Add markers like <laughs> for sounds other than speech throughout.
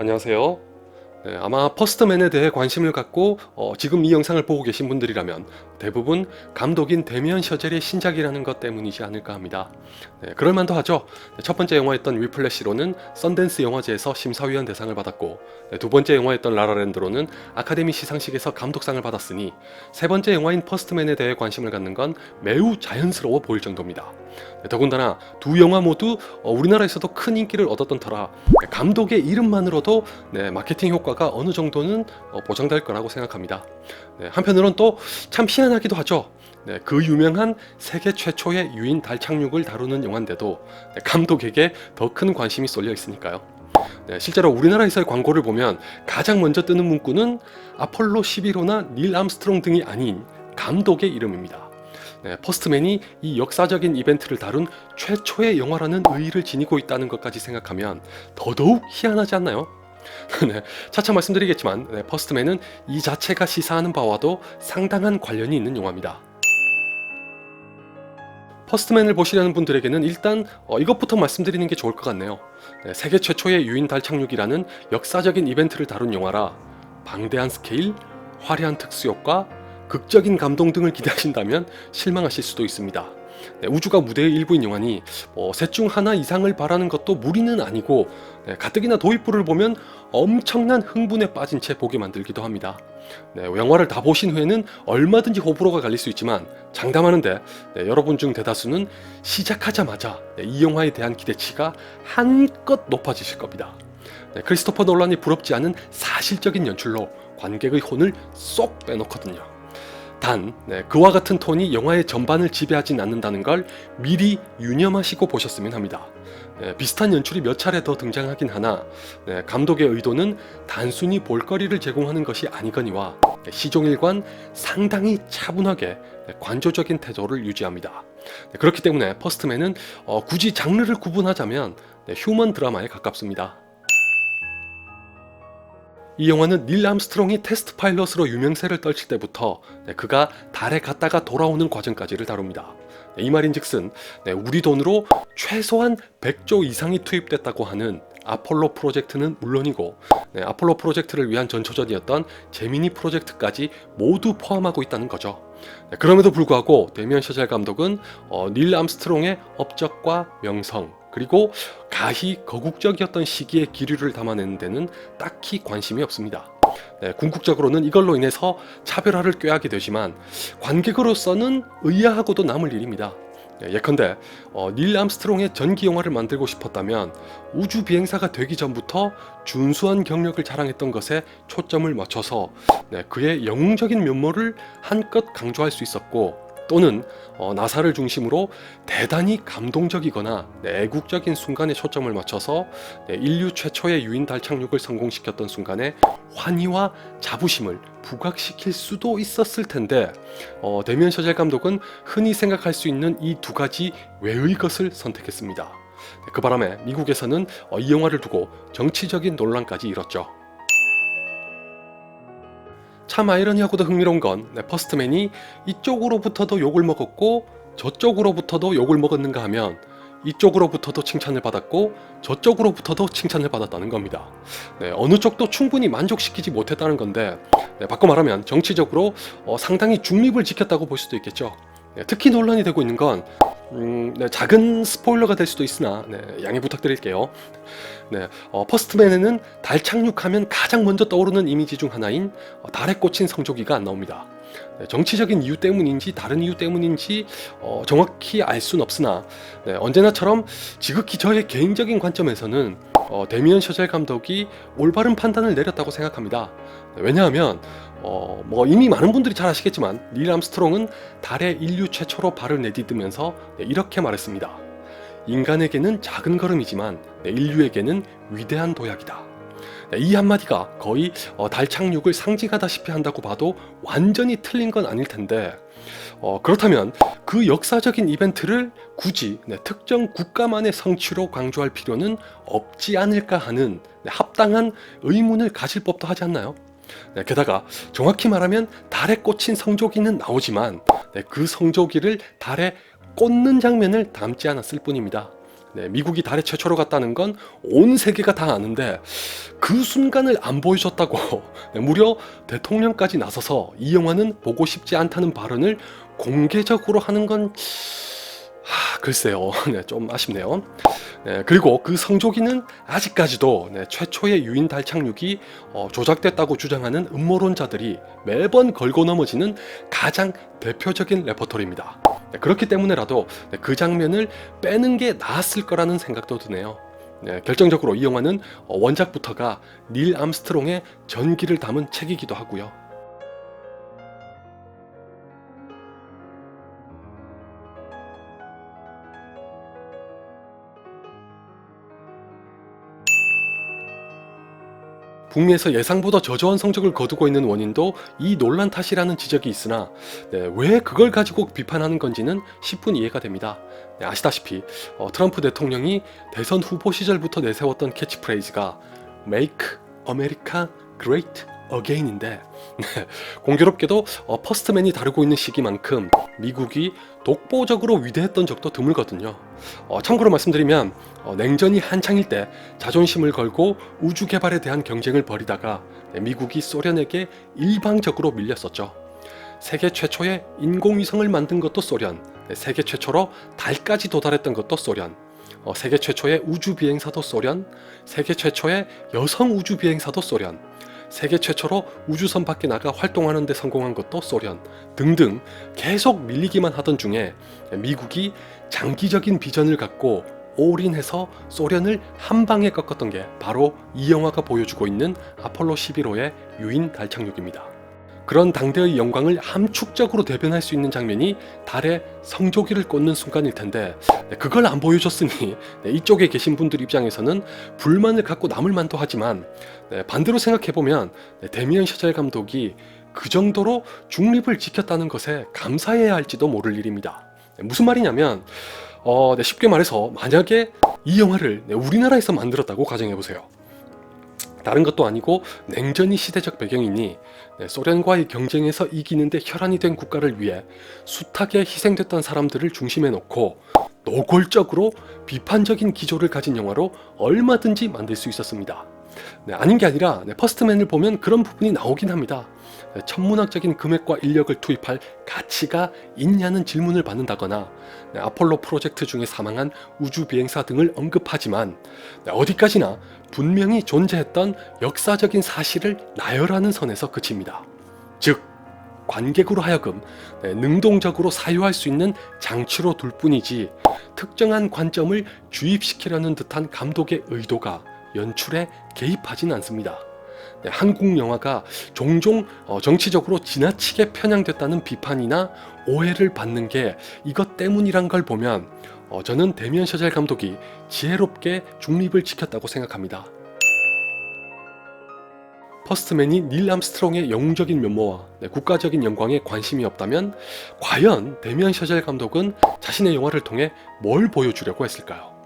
안녕하세요. 네, 아마 퍼스트맨에 대해 관심을 갖고 어, 지금 이 영상을 보고 계신 분들이라면 대부분 감독인 데미안 셔젤의 신작이라는 것 때문이지 않을까 합니다. 네, 그럴만도 하죠. 네, 첫 번째 영화였던 위플래시로는 썬댄스 영화제에서 심사위원 대상을 받았고 네, 두 번째 영화였던 라라랜드로는 아카데미 시상식에서 감독상을 받았으니 세 번째 영화인 퍼스트맨에 대해 관심을 갖는 건 매우 자연스러워 보일 정도입니다. 네, 더군다나 두 영화 모두 어, 우리나라에서도 큰 인기를 얻었던 터라 네, 감독의 이름만으로도 네, 마케팅 효과가 어느 정도는 어, 보장될 거라고 생각합니다. 네, 한편으론 또 참 희한하기도 하죠. 네, 그 유명한 세계 최초의 유인 달 착륙을 다루는 영화인데도 네, 감독에게 더 큰 관심이 쏠려 있으니까요. 네, 실제로 우리나라에서의 광고를 보면 가장 먼저 뜨는 문구는 아폴로 11호나 닐 암스트롱 등이 아닌 감독의 이름입니다. 네, 퍼스트맨이 이 역사적인 이벤트를 다룬 최초의 영화라는 의의를 지니고 있다는 것까지 생각하면 더더욱 희한하지 않나요? <laughs> 네, 차차 말씀드리겠지만 네, 퍼스트맨은 이 자체가 시사하는 바와도 상당한 관련이 있는 영화입니다. 퍼스트맨을 보시려는 분들에게는 일단 어, 이것부터 말씀드리는 게 좋을 것 같네요. 네, 세계 최초의 유인 달 착륙이라는 역사적인 이벤트를 다룬 영화라 방대한 스케일, 화려한 특수효과, 극적인 감동 등을 기대하신다면 실망하실 수도 있습니다. 네, 우주가 무대의 일부인 영화니 뭐셋중 하나 이상을 바라는 것도 무리는 아니고 네, 가뜩이나 도입부를 보면 엄청난 흥분에 빠진 채 보게 만들기도 합니다. 네, 영화를 다 보신 후에는 얼마든지 호불호가 갈릴 수 있지만 장담하는데 네, 여러분 중 대다수는 시작하자마자 네, 이 영화에 대한 기대치가 한껏 높아지실 겁니다. 네, 크리스토퍼 놀란이 부럽지 않은 사실적인 연출로 관객의 혼을 쏙 빼놓거든요. 단 네, 그와 같은 톤이 영화의 전반을 지배하진 않는다는 걸 미리 유념하시고 보셨으면 합니다. 네, 비슷한 연출이 몇 차례 더 등장하긴 하나 네, 감독의 의도는 단순히 볼거리를 제공하는 것이 아니거니와 네, 시종일관 상당히 차분하게 네, 관조적인 태도를 유지합니다. 네, 그렇기 때문에 퍼스트맨은 어, 굳이 장르를 구분하자면 네, 휴먼 드라마에 가깝습니다. 이 영화는 닐 암스트롱이 테스트 파일럿으로 유명세를 떨칠 때부터 네, 그가 달에 갔다가 돌아오는 과정까지를 다룹니다. 네, 이 말인즉슨 네, 우리 돈으로 최소한 100조 이상이 투입됐다고 하는 아폴로 프로젝트는 물론이고 네, 아폴로 프로젝트를 위한 전초전이었던 제미니 프로젝트까지 모두 포함하고 있다는 거죠. 네, 그럼에도 불구하고 데미안 셔젤 감독은 어, 닐 암스트롱의 업적과 명성 그리고 가히 거국적이었던 시기의 기류를 담아내는 데는 딱히 관심이 없습니다. 네, 궁극적으로는 이걸로 인해서 차별화를 꾀하게 되지만 관객으로서는 의아하고도 남을 일입니다. 네, 예컨대 어, 닐 암스트롱의 전기 영화를 만들고 싶었다면 우주 비행사가 되기 전부터 준수한 경력을 자랑했던 것에 초점을 맞춰서 네, 그의 영웅적인 면모를 한껏 강조할 수 있었고 또는 어, 나사를 중심으로 대단히 감동적이거나 네, 애국적인 순간에 초점을 맞춰서 네, 인류 최초의 유인 달 착륙을 성공시켰던 순간에 환희와 자부심을 부각시킬 수도 있었을 텐데 어, 데미안 셔젤 감독은 흔히 생각할 수 있는 이 두 가지 외의 것을 선택했습니다. 네, 그 바람에 미국에서는 어, 이 영화를 두고 정치적인 논란까지 일었죠. 참 아이러니하고도 흥미로운 건 네, 퍼스트맨이 이쪽으로부터도 욕을 먹었고 저쪽으로부터도 욕을 먹었는가 하면 이쪽으로부터도 칭찬을 받았고 저쪽으로부터도 칭찬을 받았다는 겁니다. 네, 어느 쪽도 충분히 만족시키지 못했다는 건데 네, 바꿔 말하면 정치적으로 어, 상당히 중립을 지켰다고 볼 수도 있겠죠. 네, 특히 논란이 되고 있는 건 음, 네, 작은 스포일러가 될 수도 있으나 네, 양해 부탁드릴게요. 네, 어, 퍼스트맨에는 달 착륙하면 가장 먼저 떠오르는 이미지 중 하나인 어, 달에 꽂힌 성조기가 안 나옵니다. 네, 정치적인 이유 때문인지 다른 이유 때문인지 어, 정확히 알 수는 없으나 네, 언제나처럼 지극히 저의 개인적인 관점에서는 어, 데미안 셔젤 감독이 올바른 판단을 내렸다고 생각합니다. 네, 왜냐하면 어, 뭐 이미 많은 분들이 잘 아시겠지만 닐 암스트롱은 달에 인류 최초로 발을 내디디면서 네, 이렇게 말했습니다. 인간에게는 작은 걸음이지만 네, 인류에게는 위대한 도약이다. 네, 이 한마디가 거의 어, 달 착륙을 상징하다시피 한다고 봐도 완전히 틀린 건 아닐 텐데 어, 그렇다면 그 역사적인 이벤트를 굳이 네, 특정 국가만의 성취로 강조할 필요는 없지 않을까 하는 네, 합당한 의문을 가질 법도 하지 않나요? 네, 게다가 정확히 말하면 달에 꽂힌 성조기는 나오지만 네, 그 성조기를 달에 꽂는 장면을 담지 않았을 뿐입니다. 네, 미국이 달에 최초로 갔다는 건 온 세계가 다 아는데 그 순간을 안 보여줬다고 <laughs> 네, 무려 대통령까지 나서서 이 영화는 보고 싶지 않다는 발언을 공개적으로 하는 건 하, 글쎄요, <laughs> 네, 좀 아쉽네요. 네, 그리고 그 성조기는 아직까지도 네, 최초의 유인 달 착륙이 어, 조작됐다고 주장하는 음모론자들이 매번 걸고 넘어지는 가장 대표적인 레퍼토리입니다. 네, 그렇기 때문에라도 네, 그 장면을 빼는 게 나았을 거라는 생각도 드네요. 네, 결정적으로 이 영화는 어, 원작부터가 닐 암스트롱의 전기를 담은 책이기도 하고요. 북미에서 예상보다 저조한 성적을 거두고 있는 원인도 이 논란 탓이라는 지적이 있으나 네, 왜 그걸 가지고 비판하는 건지는 10분 이해가 됩니다. 네, 아시다시피 어, 트럼프 대통령이 대선 후보 시절부터 내세웠던 캐치프레이즈가 Make America Great 네, <laughs> 공교롭게도 어, 퍼스트맨이 다루고 있는 시기만큼 미국이 독보적으로 위대했던 적도 드물거든요. 어, 참고로 말씀드리면 어, 냉전이 한창일 때 자존심을 걸고 우주 개발에 대한 경쟁을 벌이다가 네, 미국이 소련에게 일방적으로 밀렸었죠. 세계 최초의 인공위성을 만든 것도 소련, 네, 세계 최초로 달까지 도달했던 것도 소련, 어, 세계 최초의 우주 비행사도 소련, 세계 최초의 여성 우주 비행사도 소련, 세계 최초로 우주선 밖에 나가 활동하는 데 성공한 것도 소련 등등 계속 밀리기만 하던 중에 미국이 장기적인 비전을 갖고 올인해서 소련을 한 방에 꺾었던 게 바로 이 영화가 보여주고 있는 아폴로 11호의 유인 달 착륙입니다. 그런 당대의 영광을 함축적으로 대변할 수 있는 장면이 달에 성조기를 꽂는 순간일 텐데 네, 그걸 안 보여줬으니 <laughs> 네, 이쪽에 계신 분들 입장에서는 불만을 갖고 남을 만도 하지만 네, 반대로 생각해 보면 데미안 셔젤 감독이 그 정도로 중립을 지켰다는 것에 감사해야 할지도 모를 일입니다. 무슨 말이냐면 어, 쉽게 말해서 만약에 이 영화를 우리나라에서 만들었다고 가정해 보세요. 다른 것도 아니고 냉전이 시대적 배경이니 네, 소련과의 경쟁에서 이기는데 혈안이 된 국가를 위해 숱하게 희생됐던 사람들을 중심에 놓고 노골적으로 비판적인 기조를 가진 영화로 얼마든지 만들 수 있었습니다. 네, 아닌 게 아니라 네, 퍼스트맨을 보면 그런 부분이 나오긴 합니다. 네, 천문학적인 금액과 인력을 투입할 가치가 있냐는 질문을 받는다거나 네, 아폴로 프로젝트 중에 사망한 우주 비행사 등을 언급하지만 네, 어디까지나 분명히 존재했던 역사적인 사실을 나열하는 선에서 그칩니다. 즉 관객으로 하여금 네, 능동적으로 사유할 수 있는 장치로 둘 뿐이지 특정한 관점을 주입시키려는 듯한 감독의 의도가 연출에 개입하진 않습니다. 네, 한국 영화가 종종 어, 정치적으로 지나치게 편향됐다는 비판이나 오해를 받는 게 이것 때문이란 걸 보면 어, 저는 데미안 셔젤 감독이 지혜롭게 중립을 지켰다고 생각합니다. 퍼스트맨이 닐 암스트롱의 영웅적인 면모와 네, 국가적인 영광에 관심이 없다면 과연 데미안 셔젤 감독은 자신의 영화를 통해 뭘 보여주려고 했을까요?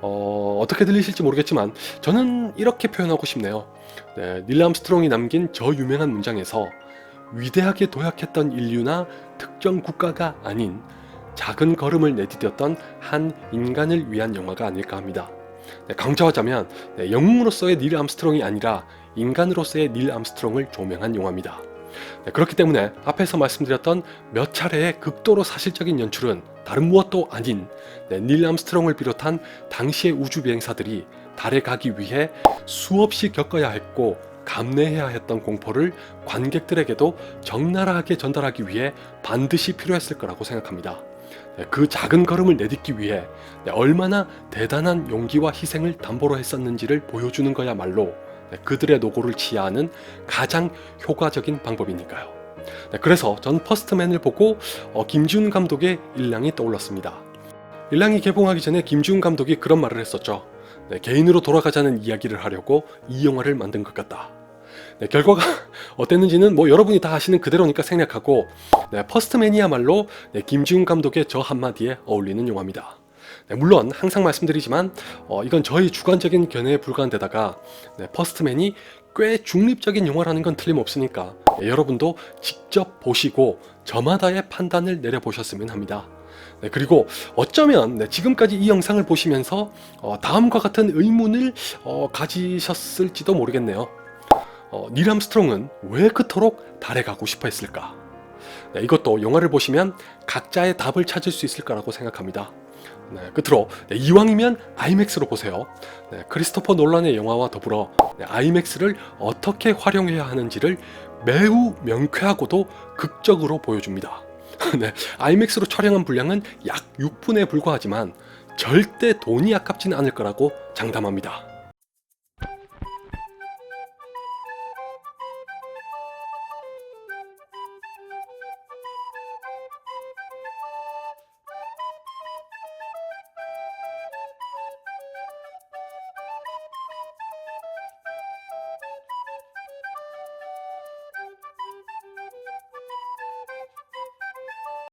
어, 어떻게 들리실지 모르겠지만 저는 이렇게 표현하고 싶네요. 네, 닐 암스트롱이 남긴 저 유명한 문장에서 위대하게 도약했던 인류나 특정 국가가 아닌 작은 걸음을 내디뎠던 한 인간을 위한 영화가 아닐까 합니다. 네, 강조하자면 네, 영웅으로서의 닐 암스트롱이 아니라 인간으로서의 닐 암스트롱을 조명한 영화입니다. 네, 그렇기 때문에 앞에서 말씀드렸던 몇 차례의 극도로 사실적인 연출은 다른 무엇도 아닌 네, 닐 암스트롱을 비롯한 당시의 우주 비행사들이 달에 가기 위해 수없이 겪어야 했고 감내해야 했던 공포를 관객들에게도 적나라하게 전달하기 위해 반드시 필요했을 거라고 생각합니다. 네, 그 작은 걸음을 내딛기 위해 네, 얼마나 대단한 용기와 희생을 담보로 했었는지를 보여주는 거야말로 네, 그들의 노고를 치하하는 가장 효과적인 방법이니까요. 네, 그래서 전 퍼스트맨을 보고 어, 김지훈 감독의 일랑이 떠올랐습니다. 일랑이 개봉하기 전에 김지훈 감독이 그런 말을 했었죠. 네, 개인으로 돌아가자는 이야기를 하려고 이 영화를 만든 것 같다. 네, 결과가 <laughs> 어땠는지는 뭐 여러분이 다 아시는 그대로니까 생략하고 네, 퍼스트맨이야말로 네, 김지훈 감독의 저 한마디에 어울리는 영화입니다. 네, 물론 항상 말씀드리지만 어, 이건 저희 주관적인 견해에 불과한 데다가 네, 퍼스트맨이 꽤 중립적인 영화라는 건 틀림없으니까 네, 여러분도 직접 보시고 저마다의 판단을 내려보셨으면 합니다. 네, 그리고 어쩌면 네, 지금까지 이 영상을 보시면서 어, 다음과 같은 의문을 어, 가지셨을지도 모르겠네요. 어, 닐 암스트롱은 왜 그토록 달에 가고 싶어 했을까? 네, 이것도 영화를 보시면 각자의 답을 찾을 수 있을 거라고 생각합니다. 네, 끝으로 네, 이왕이면 아이맥스로 보세요. 네, 크리스토퍼 놀란의 영화와 더불어 네, 아이맥스를 어떻게 활용해야 하는지를 매우 명쾌하고도 극적으로 보여줍니다. <laughs> 네, 아이맥스로 촬영한 분량은 약 6분에 불과하지만 절대 돈이 아깝지는 않을 거라고 장담합니다.